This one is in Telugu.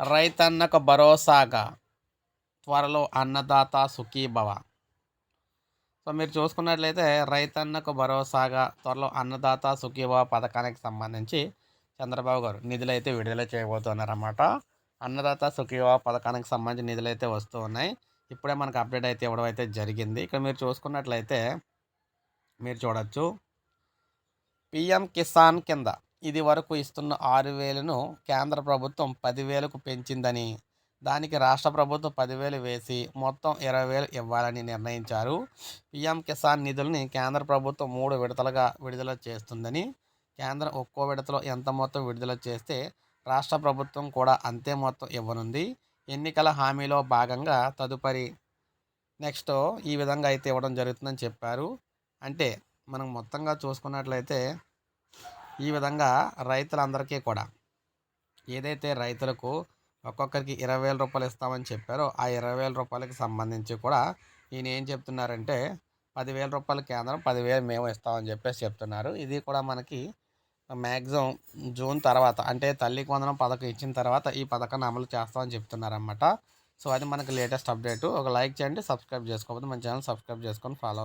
రైతన్నకు భరోసాగా. త్వరలో అన్నదాత సుఖీభవ సో మీరు చూసుకున్నట్లయితే రైతన్నకు భరోసాగా త్వరలో అన్నదాత సుఖీభవ పథకానికి సంబంధించి చంద్రబాబు గారు నిధులు అయితే విడుదల చేయబోతున్నారన్నమాట. అన్నదాత సుఖీభవ పథకానికి సంబంధించి నిధులు అయితే వస్తూ ఉన్నాయి. ఇప్పుడే మనకు అప్డేట్ అయితే ఇవ్వడం అయితే జరిగింది. ఇక్కడ మీరు చూసుకున్నట్లయితే మీరు చూడొచ్చు. పిఎం కిసాన్ కింద ఇది వరకు ఇస్తున్న ఆరు వేలను కేంద్ర ప్రభుత్వం పదివేలకు పెంచిందని దానికి రాష్ట్ర ప్రభుత్వం పదివేలు వేసి మొత్తం ఇరవై వేలు ఇవ్వాలని నిర్ణయించారు. పిఎం కిసాన్ నిధుల్ని కేంద్ర ప్రభుత్వం మూడు విడతలుగా విడుదల చేస్తుందని కేంద్రం ఒక్కో విడతలో ఎంత మొత్తం విడుదల చేస్తే రాష్ట్ర ప్రభుత్వం కూడా అంతే మొత్తం ఇవ్వనుంది. ఎన్నికల హామీలో భాగంగా తదుపరి నెక్స్ట్ ఈ విధంగా అయితే ఇవ్వడం జరుగుతుందని చెప్పారు. అంటే మనం మొత్తంగా చూసుకున్నట్లయితే ఈ విధంగా రైతులందరికీ కూడా ఏదైతే రైతులకు ఒక్కొక్కరికి ఇరవై వేల రూపాయలు ఇస్తామని చెప్పారో ఆ ఇరవై వేల రూపాయలకి సంబంధించి కూడా ఈయన ఏం చెప్తున్నారంటే పదివేల రూపాయలు కేంద్రం పదివేలు మేము ఇస్తామని చెప్పేసి చెప్తున్నారు. ఇది కూడా మనకి మ్యాక్సిమం జూన్ తర్వాత అంటే తల్లికి వందనం పథకం ఇచ్చిన తర్వాత ఈ పథకాన్ని అమలు చేస్తామని చెప్తున్నారన్నమాట. సో అది మనకి లేటెస్ట్ అప్డేట్. ఒక లైక్ చేయండి సబ్స్క్రైబ్ చేసుకోకపోతే మన ఛానల్ సబ్స్క్రైబ్ చేసుకొని ఫాలో